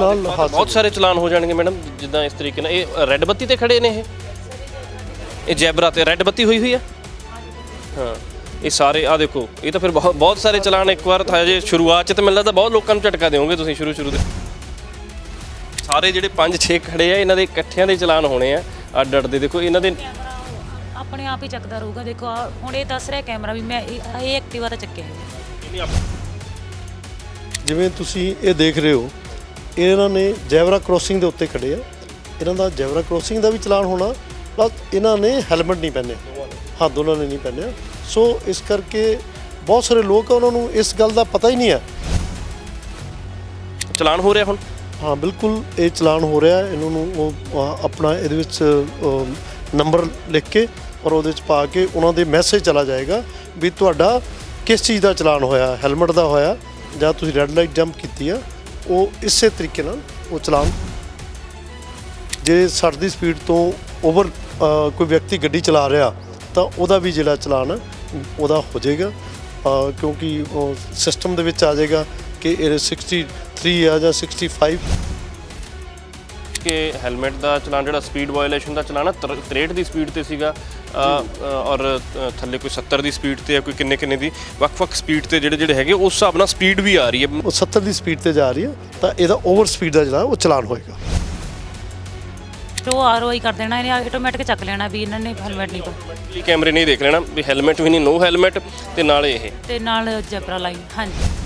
ਨਾਲ ਬਹੁਤ ਸਾਰੇ ਚਲਾਨ ਹੋ ਜਾਣਗੇ ਮੈਡਮ ਜਿੱਦਾਂ ਇਸ ਤਰੀਕੇ ਨਾਲ। ਇਹ ਰੈੱਡ ਬੱਤੀ ਤੇ ਖੜੇ ਨੇ ਇਹ। ਇਹ ਜੈਬਰਾ ਤੇ ਰੈੱਡ ਬੱਤੀ ਹੋਈ ਹੋਈ ਆ। ਹਾਂ ਇਹ ਸਾਰੇ ਆ ਦੇਖੋ ਇਹ ਤਾਂ ਫਿਰ ਬਹੁਤ ਬਹੁਤ ਸਾਰੇ ਚਲਾਨ ਇੱਕ ਵਾਰ ਥਾ ਜੇ ਸ਼ੁਰੂਆਤ ਚ ਤਾਂ ਮਿਲਦਾ ਤਾਂ ਬਹੁਤ ਲੋਕਾਂ ਨੂੰ ਝਟਕਾ ਦਿਓਗੇ ਤੁਸੀਂ ਸ਼ੁਰੂ ਸ਼ੁਰੂ ਦੇ। ਸਾਰੇ ਜਿਹੜੇ 5-6 ਖੜੇ ਆ ਇਹਨਾਂ ਦੇ ਇਕੱਠਿਆਂ ਦੇ ਚਲਾਨ ਹੋਣੇ ਆ ਅੱਡ ਅੱਡ ਦੇ। ਦੇਖੋ ਇਹਨਾਂ ਦੇ ਕੈਮਰਾ ਆਪਣੇ ਆਪ ਹੀ ਚੱਕਦਾ ਰਹੂਗਾ। ਦੇਖੋ ਹੁਣ ਇਹ ਦੱਸ ਰਿਹਾ ਕੈਮਰਾ ਵੀ ਮੈਂ ਇਹ ਐਕਟਿਵਾ ਤਾਂ ਚੱਕਿਆ ਜਿਵੇਂ ਤੁਸੀਂ ਇਹ ਦੇਖ ਰਹੇ ਹੋ ਇਹਨਾਂ ਨੇ ਜੈਬਰਾ ਕ੍ਰੋਸਿੰਗ ਦੇ ਉੱਤੇ ਖੜੇ ਆ। ਇਹਨਾਂ ਦਾ ਜੈਬਰਾ ਕ੍ਰੋਸਿੰਗ ਦਾ ਵੀ ਚਲਾਨ ਹੋਣਾ ਪਲੱਸ ਇਹਨਾਂ ਨੇ ਹੈਲਮਟ ਨਹੀਂ ਪਹਿਨੇ। ਹਾਂ ਦੋਨਾਂ ਨੇ ਨਹੀਂ ਪਹਿਨਿਆ। ਸੋ ਇਸ ਕਰਕੇ ਬਹੁਤ ਸਾਰੇ ਲੋਕ ਆ ਉਹਨਾਂ ਨੂੰ ਇਸ ਗੱਲ ਦਾ ਪਤਾ ਹੀ ਨਹੀਂ ਹੈ ਚਲਾਨ ਹੋ ਰਿਹਾ ਹੁਣ? ਹਾਂ ਬਿਲਕੁਲ ਇਹ ਚਲਾਨ ਹੋ ਰਿਹਾ। ਇਹਨਾਂ ਨੂੰ ਉਹ ਆਪਣਾ ਇਹਦੇ ਵਿੱਚ ਨੰਬਰ ਲਿਖ ਕੇ ਔਰ ਉਹਦੇ ਵਿੱਚ ਪਾ ਕੇ ਉਹਨਾਂ ਦੇ ਮੈਸੇਜ ਚਲਾ ਜਾਏਗਾ ਵੀ ਤੁਹਾਡਾ ਕਿਸ ਚੀਜ਼ ਦਾ ਚਲਾਨ ਹੋਇਆ ਹੈਲਮਟ ਦਾ ਹੋਇਆ ਜਾਂ ਤੁਸੀਂ ਰੈੱਡ ਲਾਈਟ ਜੰਪ ਕੀਤੀ ਆ। ਉਹ ਇਸੇ ਤਰੀਕੇ ਨਾਲ ਉਹ ਚਲਾਉਣ ਜੇ 60 ਦੀ ਸਪੀਡ ਤੋਂ ਓਵਰ ਕੋਈ ਵਿਅਕਤੀ ਗੱਡੀ ਚਲਾ ਰਿਹਾ, ਤਾਂ ਉਹਦਾ ਵੀ ਜਿਹੜਾ ਚਲਾਨ ਉਹਦਾ ਹੋ ਜਾਏਗਾ। ਕਿਉਂਕਿ ਉਹ ਸਿਸਟਮ ਦੇ ਵਿੱਚ ਆ ਜਾਏਗਾ ਕਿ ਇਹ 63 ਆ ਜਾਂ 65 ਕਿ ਹੈਲਮਟ ਦਾ ਚਲਾਨ ਜਿਹੜਾ ਸਪੀਡ ਵਾਇਓਲੇਸ਼ਨ ਦਾ ਚਲਾਨ ਆ 63 ਦੀ ਸਪੀਡ ਤੇ ਸੀਗਾ। ਅ, ਅ, ਔਰ ਅ, ਥੱਲੇ ਕੋਈ 70 ਦੀ ਸਪੀਡ ਤੇ ਆ ਕੋਈ ਕਿੰਨੇ ਕਿੰਨੇ ਦੀ। ਵੱਖ-ਵੱਖ ਸਪੀਡ ਤੇ ਜਿਹੜੇ ਜਿਹੜੇ ਹੈਗੇ ਉਸ ਹਿਸਾਬ ਨਾਲ ਸਪੀਡ ਵੀ ਆ ਰਹੀ ਹੈ। ਉਹ 70 ਦੀ ਸਪੀਡ ਤੇ ਜਾ ਰਹੀ ਹੈ ਤਾਂ ਇਹਦਾ ਓਵਰ ਸਪੀਡ ਦਾ ਜਿਹੜਾ ਉਹ ਚਲਾਨ ਹੋਏਗਾ। ਉਹ ਆਰਓਆਈ ਕਰ ਦੇਣਾ ਇਹਨੇ ਆਟੋਮੈਟਿਕ ਚੱਕ ਲੈਣਾ ਵੀ ਇਹਨਾਂ ਨੇ ਹੈਲਮਟ ਨਹੀਂ ਪਾਇਆ ਕੈਮਰੇ ਨਹੀਂ ਦੇਖ ਲੈਣਾ ਵੀ ਹੈਲਮਟ ਵੀ ਨਹੀਂ ਨੋ ਹੈਲਮਟ ਤੇ ਨਾਲੇ ਇਹ। ਤੇ ਨਾਲ ਜੈਬਰਾ ਲਾਈਨ ਹਾਂਜੀ।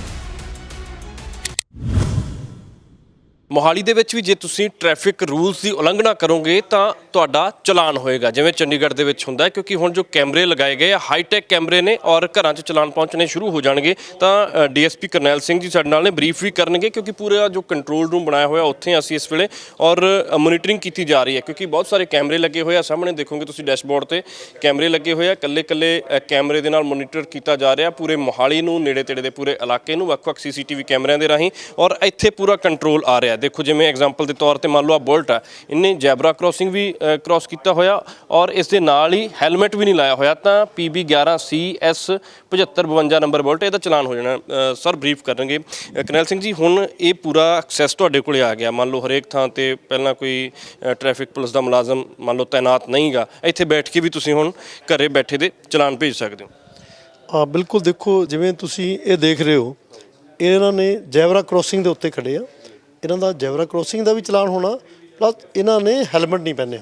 ਮੋਹਾਲੀ ਦੇ ਵਿੱਚ ਵੀ ਜੇ ਤੁਸੀਂ ਟ੍ਰੈਫਿਕ ਰੂਲਸ ਦੀ ਉਲੰਘਣਾ ਕਰੋਗੇ ਤਾਂ ਤੁਹਾਡਾ ਚਲਾਨ ਹੋਏਗਾ। ਜਿਵੇਂ ਚੰਡੀਗੜ੍ਹ ਦੇ ਵਿੱਚ ਹੁੰਦਾ ਹੈ, ਕਿਉਂਕਿ ਹੁਣ ਜੋ ਕੈਮਰੇ ਲਗਾਏ ਗਏ ਆ ਹਾਈਟੈਕ ਕੈਮਰੇ ਨੇ ਔਰ ਘਰਾਂ 'ਚ ਚਲਾਨ ਪਹੁੰਚਣੇ ਸ਼ੁਰੂ ਹੋ ਜਾਣਗੇ। ਤਾਂ ਡੀਐਸਪੀ ਕਰਨੈਲ ਸਿੰਘ ਜੀ ਸਾਡੇ ਨਾਲ ਨੇ ਬਰੀਫ ਵੀ ਕਰਨਗੇ, ਕਿਉਂਕਿ ਪੂਰਾ ਜੋ ਕੰਟਰੋਲ ਰੂਮ ਬਣਾਇਆ ਹੋਇਆ, ਉੱਥੇ ਅਸੀਂ ਇਸ ਵੇਲੇ ਔਰ ਮੋਨੀਟਰਿੰਗ ਕੀਤੀ ਜਾ ਰਹੀ ਹੈ, ਕਿਉਂਕਿ ਬਹੁਤ ਸਾਰੇ ਕੈਮਰੇ ਲੱਗੇ ਹੋਏ ਆ। ਸਾਹਮਣੇ ਦੇਖੋਗੇ ਤੁਸੀਂ ਡੈਸ਼ਬੋਰਡ ਤੇ ਕੈਮਰੇ ਲੱਗੇ ਹੋਏ ਆ। ਕੱਲੇ-ਕੱਲੇ ਕੈਮਰੇ ਦੇ ਨਾਲ ਮੋਨੀਟਰ ਕੀਤਾ ਜਾ ਰਿਹਾ, ਪੂਰੇ ਮੋਹਾਲੀ ਨੂੰ, ਨੇੜੇ-ਤੇੜੇ ਦੇ ਪੂਰੇ ਇਲਾਕੇ ਨੂੰ, ਵੱਖ-ਵੱਖ ਸੀਸੀਟੀਵੀ ਕੈਮਰਿਆਂ ਦੇ ਰਾਹੀਂ ਔਰ ਇੱਥੇ ਪੂਰਾ ਕੰਟਰੋਲ ਆ ਰਿਹਾ। ਦੇਖੋ ਜਿਵੇਂ ਐਗਜ਼ਾਮਪਲ ਦੇ ਤੌਰ ਤੇ ਮੰਨ ਲਓ ਆ ਬੁਲਟ ਆ ਇਹਨੇ ਜੈਬਰਾ ਕ੍ਰੋਸਿੰਗ ਵੀ ਕ੍ਰੋਸ ਕੀਤਾ ਹੋਇਆ ਔਰ ਇਸ ਦੇ ਨਾਲ ਹੀ ਹੈਲਮਟ ਵੀ ਨਹੀਂ ਲਾਇਆ ਹੋਇਆ ਤਾਂ PB 11 CS 7552 ਨੰਬਰ ਬੁਲਟ ਇਹਦਾ ਚਲਾਨ ਹੋ ਜਾਣਾ ਸਰ ਬਰੀਫ ਕਰਨਗੇ। ਅ, ਕਰਨੈਲ ਸਿੰਘ ਜੀ ਹੁਣ ਇਹ ਪੂਰਾ ਐਕਸੈਸ ਤੁਹਾਡੇ ਕੋਲੇ ਆ ਗਿਆ ਮੰਨ ਲਓ ਹਰੇਕ ਥਾਂ ਤੇ ਪਹਿਲਾਂ ਕੋਈ ਟ੍ਰੈਫਿਕ ਪੁਲਿਸ ਦਾ ਮੁਲਾਜ਼ਮ ਮੰਨ ਲਓ ਤਾਇਨਾਤ ਨਹੀਂਗਾ ਇੱਥੇ ਬੈਠ ਕੇ ਵੀ ਤੁਸੀਂ ਹੁਣ ਘਰੇ ਬੈਠੇ ਦੇ ਚਲਾਨ ਭੇਜ ਸਕਦੇ ਹੋ। ਹਾਂ ਬਿਲਕੁਲ ਦੇਖੋ ਜਿਵੇਂ ਤੁਸੀਂ ਇਹ ਦੇਖ ਰਹੇ ਹੋ ਇਹਨਾਂ ਨੇ ਜੈਬਰਾ ਕ੍ਰੋਸਿੰਗ ਦੇ ਉੱਤੇ ਖੜੇ ਆ। ਇਹਨਾਂ ਦਾ ਜੈਵਰਾ ਕ੍ਰੋਸਿੰਗ ਦਾ ਵੀ ਚਲਾਨ ਹੋਣਾ ਪਲੱਸ ਇਹਨਾਂ ਨੇ ਹੈਲਮਟ ਨਹੀਂ ਪਹਿਨਿਆ।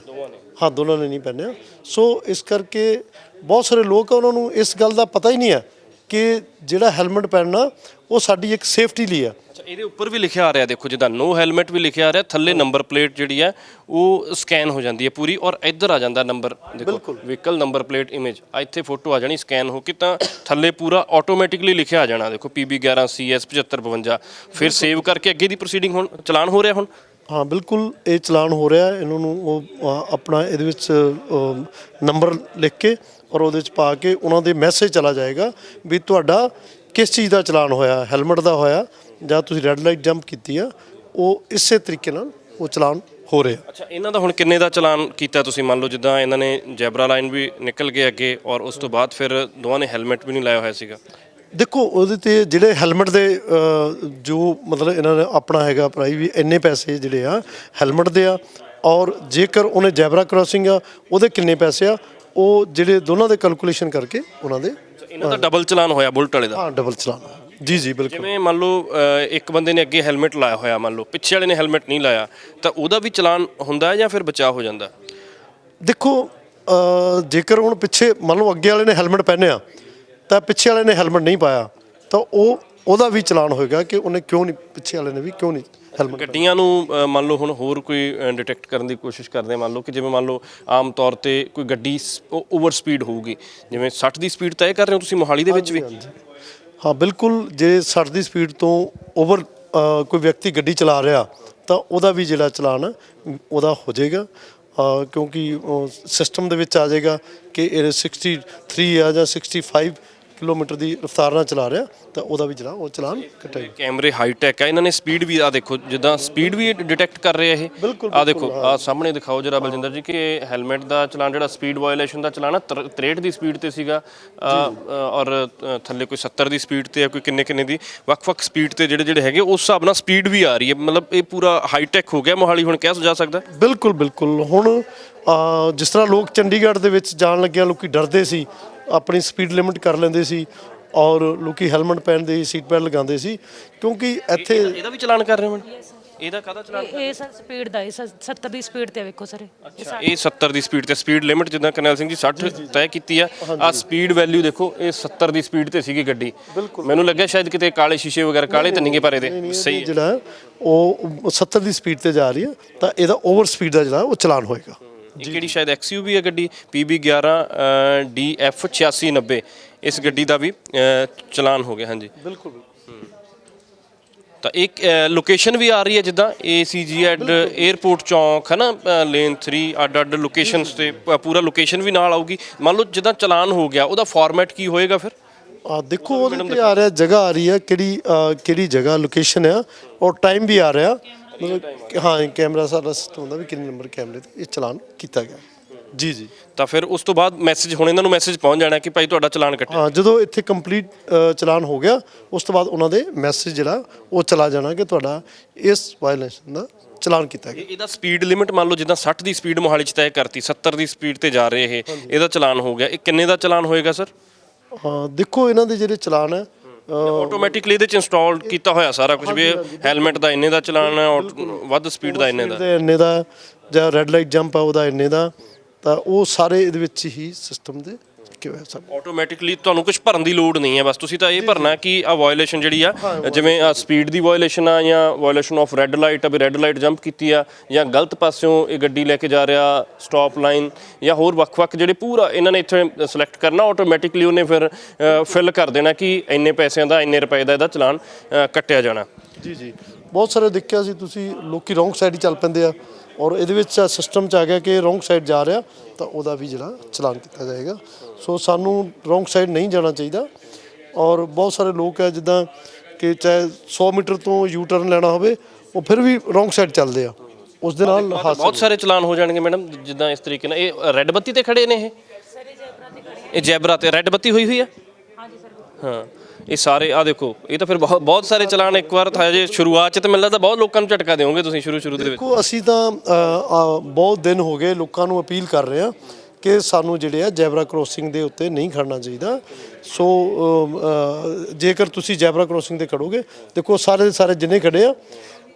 ਹਾਂ, ਦੋਨਾਂ ਨੇ ਨਹੀਂ ਪਹਿਨਿਆ। ਸੋ ਇਸ ਕਰਕੇ ਬਹੁਤ ਸਾਰੇ ਲੋਕ ਆ, ਉਹਨਾਂ ਨੂੰ ਇਸ ਗੱਲ ਦਾ ਪਤਾ ਹੀ ਨਹੀਂ ਹੈ ਕਿ ਜਿਹੜਾ ਹੈਲਮਟ ਪਹਿਨਣਾ ਉਹ ਸਾਡੀ ਇੱਕ ਸੇਫਟੀ ਲਈ ਆ। ਅੱਛਾ ਇਹਦੇ ਉੱਪਰ ਵੀ ਲਿਖਿਆ ਆ ਰਿਹਾ ਦੇਖੋ ਜਿੱਦਾਂ ਨੋ ਹੈਲਮਟ ਵੀ ਲਿਖਿਆ ਆ ਰਿਹਾ ਥੱਲੇ ਨੰਬਰ ਪਲੇਟ ਜਿਹੜੀ ਹੈ ਉਹ ਸਕੈਨ ਹੋ ਜਾਂਦੀ ਹੈ ਪੂਰੀ ਔਰ ਇੱਧਰ ਆ ਜਾਂਦਾ ਨੰਬਰ ਦੇਖੋ ਵਹੀਕਲ ਨੰਬਰ ਪਲੇਟ ਇਮੇਜ ਇੱਥੇ ਫੋਟੋ ਆ ਜਾਣੀ ਸਕੈਨ ਹੋ ਕੇ ਤਾਂ ਥੱਲੇ ਪੂਰਾ ਆਟੋਮੈਟਿਕਲੀ ਲਿਖਿਆ ਆ ਜਾਣਾ ਦੇਖੋ PB 11 CS 7552 ਫਿਰ ਸੇਵ ਕਰਕੇ ਅੱਗੇ ਦੀ ਪ੍ਰੋਸੀਡਿੰਗ ਹੁਣ ਚਲਾਨ ਹੋ ਰਿਹਾ ਹੁਣ? ਹਾਂ ਬਿਲਕੁਲ ਇਹ ਚਲਾਨ ਹੋ ਰਿਹਾ। ਇਹਨਾਂ ਨੂੰ ਉਹ ਆਪਣਾ ਇਹਦੇ ਵਿੱਚ ਨੰਬਰ ਲਿਖ ਕੇ ਔਰ ਉਹਦੇ ਵਿੱਚ ਪਾ ਕੇ ਉਹਨਾਂ ਦੇ ਮੈਸੇਜ ਚਲਾ ਜਾਏਗਾ ਵੀ ਤੁਹਾਡਾ ਕਿਸ ਚੀਜ਼ ਦਾ ਚਲਾਨ ਹੋਇਆ ਹੈਲਮਟ ਦਾ ਹੋਇਆ ਜਾਂ ਤੁਸੀਂ ਰੈੱਡ ਲਾਈਟ ਜੰਪ ਕੀਤੀ ਆ ਉਹ ਇਸੇ ਤਰੀਕੇ ਨਾਲ ਉਹ ਚਲਾਨ ਹੋ ਰਿਹਾ। ਅੱਛਾ ਇਹਨਾਂ ਦਾ ਹੁਣ ਕਿੰਨੇ ਦਾ ਚਲਾਨ ਕੀਤਾ ਤੁਸੀਂ? ਮੰਨ ਲਓ ਜਿੱਦਾਂ ਇਹਨਾਂ ਨੇ ਜੈਬਰਾ ਲਾਈਨ ਵੀ ਨਿਕਲ ਗਏ ਅੱਗੇ ਔਰ ਉਸ ਤੋਂ ਬਾਅਦ ਫਿਰ ਦੋਵਾਂ ਨੇ ਹੈਲਮਟ ਵੀ ਨਹੀਂ ਲਾਇਆ ਹੋਇਆ ਸੀਗਾ। ਦੇਖੋ ਉਹਦੇ ਤੇ ਜਿਹੜੇ ਹੈਲਮਟ ਦੇ ਜੋ ਮਤਲਬ ਇਹਨਾਂ ਨੇ ਆਪਣਾ ਹੈਗਾ ਪ੍ਰਾਈਸ ਵੀ ਇੰਨੇ ਪੈਸੇ ਜਿਹੜੇ ਆ ਹੈਲਮਟ ਦੇ ਆ ਔਰ ਜੇਕਰ ਉਹਨੇ ਜੈਬਰਾ ਕ੍ਰਾਸਿੰਗ ਆ ਉਹਦੇ ਕਿੰਨੇ ਪੈਸੇ ਆ? ਉਹ ਜਿਹੜੇ ਦੋਨਾਂ ਦੇ ਕੈਲਕੂਲੇਸ਼ਨ ਕਰਕੇ ਉਹਨਾਂ ਦੇ ਇਹਨਾਂ ਦਾ ਡਬਲ ਚਲਾਨ ਹੋਇਆ ਬੁਲਟ ਵਾਲੇ ਦਾ? ਹਾਂ ਡਬਲ ਚਲਾਨ ਜੀ ਜੀ ਬਿਲਕੁਲ। ਜਿਵੇਂ ਮੰਨ ਲਓ ਅ, ਇੱਕ ਬੰਦੇ ਨੇ ਅੱਗੇ ਹੈਲਮਟ ਲਾਇਆ ਹੋਇਆ ਮੰਨ ਲਓ ਪਿੱਛੇ ਵਾਲੇ ਨੇ ਹੈਲਮਟ ਨਹੀਂ ਲਾਇਆ ਤਾਂ ਉਹਦਾ ਵੀ ਚਲਾਨ ਹੁੰਦਾ ਹੈ ਜਾਂ ਫਿਰ ਬਚਾਅ ਹੋ ਜਾਂਦਾ? ਦੇਖੋ ਜੇਕਰ ਹੁਣ ਪਿੱਛੇ ਮੰਨ ਲਓ ਅੱਗੇ ਵਾਲੇ ਨੇ ਹੈਲਮਟ ਪਹਿਨਿਆ ਤਾਂ ਪਿੱਛੇ ਵਾਲੇ ਨੇ ਹੈਲਮਟ ਨਹੀਂ ਪਾਇਆ ਤਾਂ ਉਹ ਉਹਦਾ ਵੀ ਚਲਾਨ ਹੋਏਗਾ ਕਿ ਉਹਨੇ ਕਿਉਂ ਨਹੀਂ ਪਿੱਛੇ ਵਾਲੇ ਨੇ ਵੀ ਕਿਉਂ ਨਹੀਂ ਗੱਡੀਆਂ ਨੂੰ ਅ, ਮੰਨ ਲਓ ਹੁਣ ਹੋਰ ਕੋਈ ਡਿਟੈਕਟ ਕਰਨ ਦੀ ਕੋਸ਼ਿਸ਼ ਕਰਦੇ ਮੰਨ ਲਓ ਕਿ ਜਿਵੇਂ ਮੰਨ ਲਓ ਆਮ ਤੌਰ ਤੇ ਕੋਈ ਗੱਡੀ ਓਵਰ ਸਪੀਡ ਹੋਊਗੀ। ਜਿਵੇਂ 60 ਦੀ ਸਪੀਡ ਤੈਅ ਕਰ ਰਹੇ ਹੋ ਤੁਸੀਂ ਮੋਹਾਲੀ ਦੇ ਵਿੱਚ ਵੀ? ਹਾਂ ਬਿਲਕੁਲ ਜੇ 60 ਦੀ ਸਪੀਡ ਤੋਂ ਓਵਰ ਕੋਈ ਵਿਅਕਤੀ ਗੱਡੀ ਚਲਾ ਰਿਹਾ ਤਾਂ ਉਹਦਾ ਵੀ ਜਿਹੜਾ ਚਲਾਨ ਉਹਦਾ ਹੋ ਜਾਏਗਾ। ਅ, ਕਿਉਂਕਿ ਸਿਸਟਮ ਦੇ ਵਿੱਚ ਆ ਜਾਏਗਾ ਕਿ ਇਹ 63 ਆ ਜਾਂ 65 ਕਿਲੋਮੀਟਰ ਦੀ ਰਫ਼ਤਾਰ ਨਾਲ ਚਲਾ ਰਿਹਾ ਤਾਂ ਉਹਦਾ ਵੀ ਜਿਹੜਾ ਉਹ ਚਲਾਨ ਜਾਊਗਾ। ਕੈਮਰੇ ਹਾਈ ਟੈਕ ਆ ਇਹਨਾਂ ਨੇ ਸਪੀਡ ਵੀ ਆ ਦੇਖੋ ਜਿੱਦਾਂ ਸਪੀਡ ਵੀ ਡਿਟੈਕਟ ਕਰ ਰਹੇ ਇਹ। ਆ ਦੇਖੋ ਆ ਸਾਹਮਣੇ ਦਿਖਾਓ ਜਰਾ ਬਲਜਿੰਦਰ ਜੀ ਕਿ ਹੈਲਮਟ ਦਾ ਚਲਾਨ ਜਿਹੜਾ ਸਪੀਡ ਵਾਇਓਲੇਸ਼ਨ ਦਾ ਚਲਾਨ ਆ, ਤਰ- 63 ਦੀ ਸਪੀਡ ਤੇ ਸੀਗਾ ਔਰ ਥੱਲੇ ਕੋਈ 70 ਦੀ ਸਪੀਡ ਤੇ ਆ ਕੋਈ ਕਿੰਨੇ ਕਿੰਨੇ ਦੀ ਵੱਖ-ਵੱਖ ਸਪੀਡ ਤੇ ਜਿਹੜੇ ਜਿਹੜੇ ਹੈਗੇ ਉਸ ਹਿਸਾਬ ਨਾਲ ਸਪੀਡ ਵੀ ਆ ਰਹੀ ਹੈ। ਮਤਲਬ ਇਹ ਪੂਰਾ ਹਾਈ ਟੈਕ ਹੋ ਗਿਆ ਮੋਹਾਲੀ ਹੁਣ ਕਿਹਾ ਜਾ ਸਕਦਾ। ਬਿਲਕੁਲ ਬਿਲਕੁਲ। ਹੁਣ ਜਿਸ ਤਰ੍ਹਾਂ ਲੋਕ ਚੰਡੀਗੜ੍ਹ ਦੇ ਵਿੱਚ ਜਾਣ ਲੱਗਿਆ ਲੋਕੀ ਡਰਦੇ ਸੀ ਆਪਣੀ ਸਪੀਡ ਲਿਮਿਟ ਕਰ ਲੈਂਦੇ ਸੀ ਔਰ ਲੋਕੀ ਹੈਲਮਟ ਪਹਿਨਦੇ ਸੀ ਸੀਟ ਬੈਲਟ ਲਗਾਉਂਦੇ ਸੀ ਕਿਉਂਕਿ ਇੱਥੇ ਇਹਦਾ ਵੀ ਚਲਾਨ ਕਰ ਰਹੇ ਹੋ ਇਹਦਾ ਕਾਹਦਾ ਚਲਾਨ ਇਹ ਸਰ ਸਪੀਡ ਦਾ ਇਹ ਸਰ 70 ਦੀ ਸਪੀਡ ਤੇ ਆ ਵੇਖੋ ਸਰ ਇਹ। ਅੱਛਾ ਇਹ 70 ਦੀ ਸਪੀਡ ਤੇ ਸਪੀਡ ਲਿਮਿਟ ਜਿੱਦਾਂ ਕਰਨੈਲ ਸਿੰਘ ਜੀ 60 ਤੈਅ ਕੀਤੀ ਆ ਆ ਸਪੀਡ ਵੈਲਿਊ ਦੇਖੋ ਇਹ 70 ਦੀ ਸਪੀਡ ਤੇ ਸੀਗੀ ਗੱਡੀ। ਮੈਨੂੰ ਲੱਗਿਆ ਸ਼ਾਇਦ ਕਿਤੇ ਕਾਲੇ ਸ਼ੀਸ਼ੇ ਵਗੈਰਾ ਕਾਲੇ ਤਾਂ ਨਹੀਂਗੇ ਪਰ ਇਹਦੇ। ਸਹੀ ਜਿਹੜਾ ਉਹ 70 ਦੀ ਸਪੀਡ ਤੇ ਜਾ ਰਹੀ ਹੈ ਤਾਂ ਇਹਦਾ ਓਵਰ ਸਪੀਡ ਦਾ ਜਿਹੜਾ ਉਹ ਚਲਾਨ ਹੋਏਗਾ। ਇਹ ਕਿਹੜੀ ਸ਼ਾਇਦ ਐਕਸਯੂਵੀ ਹੈ ਗੱਡੀ? PB11 DF 8690 ਇਸ ਗੱਡੀ ਦਾ ਵੀ ਚਲਾਨ ਹੋ ਗਿਆ ਹਾਂਜੀ। ਬਿਲਕੁਲ ਤਾਂ ਇੱਕ ਲੋਕੇਸ਼ਨ ਵੀ ਆ ਰਹੀ ਹੈ ਜਿੱਦਾਂ ACG ਐਡ 에어ਪੋਰਟ ਚੌਂਕ ਹੈ ਨਾ ਲੇਨ 3 ਅੱਡ ਅੱਡ ਲੋਕੇਸ਼ਨਸ ਤੇ ਪੂਰਾ ਲੋਕੇਸ਼ਨ ਵੀ ਨਾਲ ਆਊਗੀ। ਮੰਨ ਲਓ ਜਿੱਦਾਂ ਚਲਾਨ ਹੋ ਗਿਆ ਉਹਦਾ ਫਾਰਮੈਟ ਕੀ ਹੋਏਗਾ ਫਿਰ? ਆ ਦੇਖੋ ਉਹਦੇ ਤੇ ਆ ਰਿਹਾ ਜਗ੍ਹਾ ਆ ਰਹੀ ਹੈ ਕਿਹੜੀ ਕਿਹੜੀ ਜਗ੍ਹਾ ਲੋਕੇਸ਼ਨ ਆ ਔਰ ਟਾਈਮ ਵੀ ਆ ਰਿਹਾ। ਮਤਲਬ ਹਾਂ ਕੈਮਰਾ ਸਾਰਾ ਸਿਸਟਮ ਹੁੰਦਾ ਵੀ ਕਿੰਨੇ ਨੰਬਰ ਕੈਮਰੇ ਤੇ ਇਹ ਚਲਾਨ ਕੀਤਾ ਗਿਆ। ਜੀ ਜੀ। ਤਾਂ ਫਿਰ ਉਸ ਤੋਂ ਬਾਅਦ ਮੈਸੇਜ ਹੁਣ ਇਹਨਾਂ ਨੂੰ ਮੈਸੇਜ ਪਹੁੰਚ ਜਾਣਾ ਕਿ ਭਾਈ ਤੁਹਾਡਾ ਚਲਾਨ ਕੱਟਿਆ। ਹਾਂ ਜਦੋਂ ਇੱਥੇ ਕੰਪਲੀਟ ਚਲਾਨ ਹੋ ਗਿਆ ਉਸ ਤੋਂ ਬਾਅਦ ਉਹਨਾਂ ਦੇ ਮੈਸੇਜ ਜਿਹੜਾ ਉਹ ਚਲਾ ਜਾਣਾ ਕਿ ਤੁਹਾਡਾ ਇਸ ਵਾਇਲੇਸ਼ਨ ਦਾ ਚਲਾਨ ਕੀਤਾ ਗਿਆ। ਇਹ- ਇਹਦਾ ਸਪੀਡ ਲਿਮਿਟ ਮੰਨ ਲਓ ਜਿੱਦਾਂ 60 ਦੀ ਸਪੀਡ ਮੋਹਾਲੀ ਚ ਤੈਅ ਕਰਤੀ 70 ਦੀ ਸਪੀਡ ਤੇ ਜਾ ਰਹੇ ਇਹ। ਇਹਦਾ ਚਲਾਨ ਹੋ ਗਿਆ। ਇਹ ਕਿੰਨੇ ਦਾ ਚਲਾਨ ਹੋਏਗਾ ਸਰ? ਹਾਂ ਦੇਖੋ ਇਹਨਾਂ ਦੇ ਜਿਹੜੇ ਚਲਾਨ ਹੈ ਆਟੋਮੈਟਿਕਲੀ ਇਹਦੇ ਚ ਇੰਸਟਾਲ ਕੀਤਾ ਹੋਇਆ ਸਾਰਾ ਕੁਝ ਵੀ। ਹੈਲਮਟ ਦਾ ਇੰਨੇ ਦਾ ਚਲਾਨ ਹੈ ਔਰ ਵੱਧ ਸਪੀਡ ਦਾ ਇੰਨੇ ਦਾ। ਦੇ ਇੰਨੇ ਦਾ ਜਾਂ ਰੈੱਡ ਲਾਈਟ ਜੰਪ ਆ ਉਹਦਾ ਇੰਨੇ ਦਾ। ਤਾਂ ਉਹ ਸਾਰੇ ਇਹਦੇ ਵਿੱਚ ਹੀ ਸਿਸਟਮ ਦੇ ਕਿ ਹੋਇਆ ਸਭ। ਆਟੋਮੈਟਿਕਲੀ ਤੁਹਾਨੂੰ ਕੁਝ ਭਰਨ ਦੀ ਲੋੜ ਨਹੀਂ ਹੈ ਬਸ ਤੁਸੀਂ ਤਾਂ ਇਹ ਭਰਨਾ ਕਿ ਆ ਵਾਇਓਲੇਸ਼ਨ ਜਿਹੜੀ ਆ ਜਿਵੇਂ ਆ ਸਪੀਡ ਦੀ ਵਾਇਓਲੇਸ਼ਨ ਆ ਜਾਂ ਵਾਇਓਲੇਸ਼ਨ ਆਫ ਰੈੱਡ ਲਾਈਟ ਆ ਵੀ ਰੈੱਡ ਲਾਈਟ ਜੰਪ ਕੀਤੀ ਆ ਜਾਂ ਗਲਤ ਪਾਸਿਓਂ ਇਹ ਗੱਡੀ ਲੈ ਕੇ ਜਾ ਰਿਹਾ ਸਟਾਪ ਲਾਈਨ ਜਾਂ ਹੋਰ ਵੱਖ-ਵੱਖ ਜਿਹੜੇ ਪੂਰਾ ਇਹਨਾਂ ਨੇ ਇੱਥੇ ਸਿਲੈਕਟ ਕਰਨਾ ਆਟੋਮੈਟਿਕਲੀ ਉਹਨੇ ਫਿਰ ਫਿਲ ਕਰ ਦੇਣਾ ਕਿ ਇੰਨੇ ਪੈਸਿਆਂ ਦਾ ਇੰਨੇ ਰੁਪਏ ਦਾ ਇਹਦਾ ਚਲਾਨ ਕੱਟਿਆ ਜਾਣਾ। ਜੀ ਜੀ। ਬਹੁਤ ਸਾਰੇ ਦੇਖਿਆ ਸੀ ਤੁਸੀਂ ਲੋਕੀ ਰੋਂਗ ਸਾਈਡ ਹੀ ਚੱਲ ਪੈਂਦੇ ਆ ਔਰ ਇਹਦੇ ਵਿੱਚ ਸਿਸਟਮ ਚ ਆ ਗਿਆ ਕਿ ਰੋਂਗ ਸਾਈਡ ਜਾ ਰਿਹਾ ਤਾਂ ਉਹਦਾ ਵੀ ਜਿਹੜਾ ਚਲਾਨ ਕੀਤਾ ਜਾਏਗਾ। ਸੋ ਸਾਨੂੰ ਰੋਂਗ ਸਾਈਡ ਨਹੀਂ ਜਾਣਾ ਚਾਹੀਦਾ। ਔਰ ਬਹੁਤ ਸਾਰੇ ਲੋਕ ਹੈ ਜਿੱਦਾਂ ਕਿ ਚਾਹੇ 100 ਮੀਟਰ ਤੋਂ ਯੂ ਟਰਨ ਲੈਣਾ ਹੋਵੇ ਉਹ ਫਿਰ ਵੀ ਰੋਂਗ ਸਾਈਡ ਚੱਲਦੇ ਆ। ਉਸ ਦੇ ਨਾਲ ਬਹੁਤ ਸਾਰੇ ਚਲਾਨ ਹੋ ਜਾਣਗੇ ਮੈਡਮ ਜਿੱਦਾਂ ਇਸ ਤਰੀਕੇ ਨਾਲ। ਇਹ ਰੈੱਡ ਬੱਤੀ ਤੇ ਖੜੇ ਨੇ ਇਹ? ਇਹ ਜੈਬਰਾ ਤੇ ਰੈੱਡ ਬੱਤੀ ਹੋਈ ਹੋਈ ਆ? ਹਾਂਜੀ ਸਰ ਹਾਂ ਇਹ ਸਾਰੇ ਆ ਦੇਖੋ ਇਹ ਤਾਂ ਫਿਰ ਬਹੁਤ ਬਹੁਤ ਸਾਰੇ ਚਲਾਨ ਇੱਕ ਵਾਰ ਤਾਂ ਜੇ ਸ਼ੁਰੂਆਤ ਚ ਤੇ ਮੈਨੂੰ ਲੱਗਦਾ ਬਹੁਤ ਲੋਕਾਂ ਨੂੰ ਝਟਕਾ ਦਿਓਗੇ ਤੁਸੀਂ ਸ਼ੁਰੂ ਸ਼ੁਰੂ ਦੇ ਵਿੱਚ। ਦੇਖੋ ਅਸੀਂ ਤਾਂ ਬਹੁਤ ਦਿਨ ਹੋ ਗਏ ਲੋਕਾਂ ਨੂੰ ਅਪੀਲ ਕਰ ਰਹੇ ਹਾਂ ਕਿ ਸਾਨੂੰ ਜਿਹੜੇ ਆ ਜੈਬਰਾ ਕ੍ਰੋਸਿੰਗ ਦੇ ਉੱਤੇ ਨਹੀਂ ਖੜਨਾ ਚਾਹੀਦਾ। ਸੋ ਜੇਕਰ ਤੁਸੀਂ ਜੈਬਰਾ ਕ੍ਰੋਸਿੰਗ ਤੇ ਖੜੋਗੇ, ਦੇਖੋ ਸਾਰੇ ਦੇ ਸਾਰੇ ਜਿੰਨੇ ਖੜੇ ਆ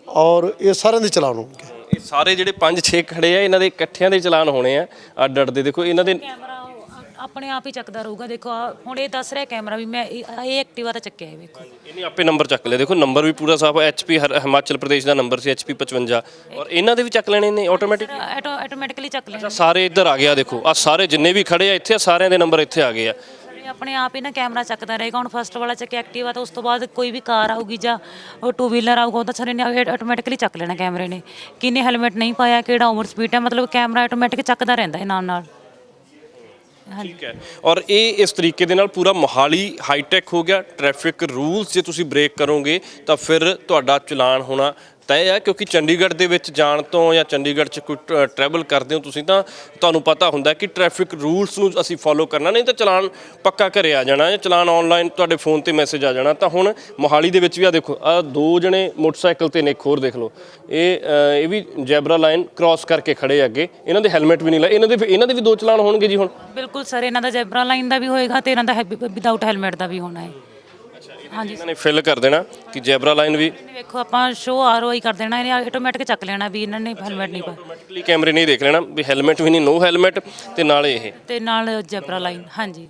ਔਰ ਇਹ ਸਾਰਿਆਂ ਦੇ ਚਲਾਨ ਹੋਣਗੇ। ਇਹ ਸਾਰੇ ਜਿਹੜੇ 5-6 ਖੜੇ ਆ, ਇਹਨਾਂ ਦੇ ਇਕੱਠਿਆਂ ਦੇ ਚਲਾਨ ਹੋਣੇ ਆ ਅੱਡ ਅੱਡ ਦੇ। ਦੇਖੋ, ਇਹਨਾਂ ਦੇ ਆਪਣੇ ਆਪ ਹੀ ਚੱਕਦਾ ਰਹੂਗਾ। ਦੇਖੋ ਆਹ ਹੁਣ ਇਹ ਦੱਸ ਰਿਹਾ ਕੈਮਰਾ ਵੀ ਮੈਂ ਇਹ ਇਹ ਐਕਟਿਵਾ ਤਾਂ ਚੱਕਿਆ ਹੈ ਵੇਖੋ। ਇਹਨੇ ਆਪੇ ਨੰਬਰ ਚੱਕ ਲਿਆ। ਦੇਖੋ ਨੰਬਰ ਵੀ ਪੂਰਾ ਸਾਫ਼ ਐਚਪੀ ਹਿਮਾਚਲ ਪ੍ਰਦੇਸ਼ ਦਾ ਨੰਬਰ ਸੀ ਐਚਪੀ 55 ਔਰ ਇਹਨਾਂ ਦੇ ਵੀ ਚੱਕ ਲੈਣੇ ਨੇ ਆਟੋਮੈਟਿਕ ਆਟੋ ਆਟੋਮੈਟਿਕਲੀ ਚੱਕ ਲੈਣਾ ਸਾਰੇ ਇੱਧਰ ਆ ਗਿਆ ਦੇਖੋ। ਆ ਸਾਰੇ ਜਿੰਨੇ ਵੀ ਖੜੇ ਆ ਇੱਥੇ ਆ ਸਾਰਿਆਂ ਦੇ ਨੰਬਰ ਇੱਥੇ ਆ ਗਏ ਆ। ਇਹ ਆਪਣੇ ਆਪ ਹੀ ਨਾ ਕੈਮਰਾ ਚੱਕਦਾ ਰਹੇਗਾ। ਹੁਣ ਫਸਟ ਵਾਲਾ ਚੱਕਿਆ ਐਕਟਿਵਾ ਤਾਂ ਉਸ ਤੋਂ ਬਾਅਦ ਕੋਈ ਵੀ ਕਾਰ ਆਊਗੀ ਜਾਂ ਉਹ ਟੂ ਵੀਲਰ ਆਊਗਾ ਉਹ ਤਾਂ ਸਾਰੇ ਨੇ ਆਟੋਮੈਟਿਕਲੀ ਚੱਕ ਲੈਣਾ ਕੈਮਰੇ ਨੇ। ਕਿੰਨੇ ਹੈਲਮਟ ਨਹੀਂ ਪਾਇਆ ਕਿਹੜਾ ਓਵਰ ਸਪੀਡ ਹੈ। ਮਤਲਬ ਕੈਮਰਾ ਆਟੋਮੈਟਿਕ ਚੱਕਦਾ ਰਹਿੰਦਾ ਹੈ ਨਾਲ ਨਾਲ ਠੀਕ ਹੈ। ਔਰ ਇਹ ਇਸ ਤਰੀਕੇ ਦੇ ਨਾਲ ਪੂਰਾ ਮੋਹਾਲੀ ਹਾਈਟੈਕ ਹੋ ਗਿਆ। ਟ੍ਰੈਫਿਕ ਰੂਲਸ ਜੇ ਤੁਸੀਂ ਬ੍ਰੇਕ ਕਰੋਗੇ ਤਾਂ ਫਿਰ ਤੁਹਾਡਾ ਚਲਾਨ ਹੋਣਾ ਤੈਅ ਹੈ ਕਿਉਂਕਿ ਚੰਡੀਗੜ੍ਹ ਦੇ ਵਿੱਚ ਜਾਣ ਤੋਂ ਜਾਂ ਚੰਡੀਗੜ੍ਹ 'ਚ ਕੋਈ ਟਰੈਵਲ ਕਰਦੇ ਹੋ ਤੁਸੀਂ ਤਾਂ ਤੁਹਾਨੂੰ ਪਤਾ ਹੁੰਦਾ ਕਿ ਟ੍ਰੈਫਿਕ ਰੂਲਸ ਨੂੰ ਅਸੀਂ ਫੋਲੋ ਕਰਨਾ, ਨਹੀਂ ਤਾਂ ਚਲਾਨ ਪੱਕਾ ਘਰੇ ਆ ਜਾਣਾ ਜਾਂ ਚਲਾਨ ਆਨਲਾਈਨ ਤੁਹਾਡੇ ਫੋਨ ਤੇ ਮੈਸੇਜ ਆ ਜਾਣਾ। ਤਾਂ ਹੁਣ ਮੋਹਾਲੀ ਦੇ ਵਿੱਚ ਵੀ ਆ ਦੇਖੋ, ਆ ਦੋ ਜਣੇ ਮੋਟਰਸਾਈਕਲ ਤੇ ਨੇ, ਇੱਕ ਹੋਰ ਦੇਖ ਲਓ। ਇਹ ਇਹ ਵੀ ਜੈਬਰਾ ਲਾਈਨ ਕ੍ਰਾਸ ਕਰਕੇ ਖੜੇ ਆ ਅੱਗੇ। ਇਹਨਾਂ ਦੇ ਹੈਲਮਟ ਵੀ ਨਹੀਂ ਲਾਏ। ਇਹਨਾਂ ਦੇ ਇਹਨਾਂ ਦੇ ਵੀ ਦੋ ਚਲਾਨ ਹੋਣਗੇ ਜੀ ਹੁਣ? ਬਿਲਕੁਲ ਸਰ, ਇਹਨਾਂ ਦਾ ਜੈਬਰਾ ਲਾਈਨ ਦਾ ਵੀ ਹੋਏਗਾ ਤੇ ਇਹਨਾਂ ਦਾ ਵਿਦਆਊਟ ਹੈਲਮਟ ਦਾ ਵੀ ਹੋਣਾ ਹੈ। ਹਾਂਜੀ। ਇਹਨਾਂ ਨੇ ਫਿਲ ਕਰ ਦੇਣਾ ਕਿ ਜੈਬਰਾ ਲਾਈਨ ਵੀ ਵੇਖੋ ਆਪਾਂ ਸ਼ੋ ਆਰਓਆਈ ਕਰ ਦੇਣਾ ਇਹਨੇ ਆਟੋਮੈਟਿਕ ਚੱਕ ਲੈਣਾ ਵੀ ਇਹਨਾਂ ਨੇ ਹੈਲਮਟ ਨਹੀਂ ਪਾਇਆ ਆਟੋਮੈਟਿਕਲੀ ਕੈਮਰੇ ਨਹੀਂ ਦੇਖ ਲੈਣਾ ਵੀ ਹੈਲਮਟ ਵੀ ਨਹੀਂ ਨੋ ਹੈਲਮਟ ਤੇ ਨਾਲੇ ਇਹ। ਤੇ ਨਾਲ ਜੈਬਰਾ ਲਾਈਨ ਹਾਂਜੀ।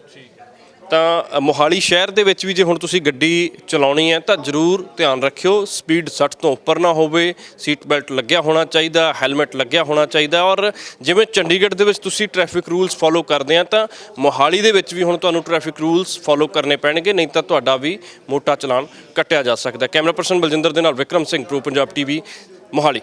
ਤਾਂ ਮੋਹਾਲੀ ਸ਼ਹਿਰ ਦੇ ਵਿੱਚ ਵੀ ਜੇ ਹੁਣ ਤੁਸੀਂ ਗੱਡੀ ਚਲਾਉਣੀ ਹੈ ਤਾਂ ਜ਼ਰੂਰ ਧਿਆਨ ਰੱਖਿਓ। ਸਪੀਡ 60 ਤੋਂ ਉੱਪਰ ਨਾ ਹੋਵੇ। ਸੀਟ ਬੈਲਟ ਲੱਗਿਆ ਹੋਣਾ ਚਾਹੀਦਾ, ਹੈਲਮਟ ਲੱਗਿਆ ਹੋਣਾ ਚਾਹੀਦਾ ਔਰ ਜਿਵੇਂ ਚੰਡੀਗੜ੍ਹ ਦੇ ਵਿੱਚ ਤੁਸੀਂ ਟ੍ਰੈਫਿਕ ਰੂਲਸ ਫੋਲੋ ਕਰਦੇ ਆ ਤਾਂ ਮੋਹਾਲੀ ਦੇ ਵਿੱਚ ਵੀ ਹੁਣ ਤੁਹਾਨੂੰ ਟ੍ਰੈਫਿਕ ਰੂਲਸ ਫੋਲੋ ਕਰਨੇ ਪੈਣਗੇ, ਨਹੀਂ ਤਾਂ ਤੁਹਾਡਾ ਵੀ ਮੋਟਾ ਚਲਾਨ ਕੱਟਿਆ ਜਾ ਸਕਦਾ। ਕੈਮਰਾ ਪਰਸਨ ਬਲਜਿੰਦਰ ਦੇ ਨਾਲ ਵਿਕਰਮ ਸਿੰਘ, ਪ੍ਰੋ ਪੰਜਾਬ ਟੀਵੀ, ਮੋਹਾਲੀ।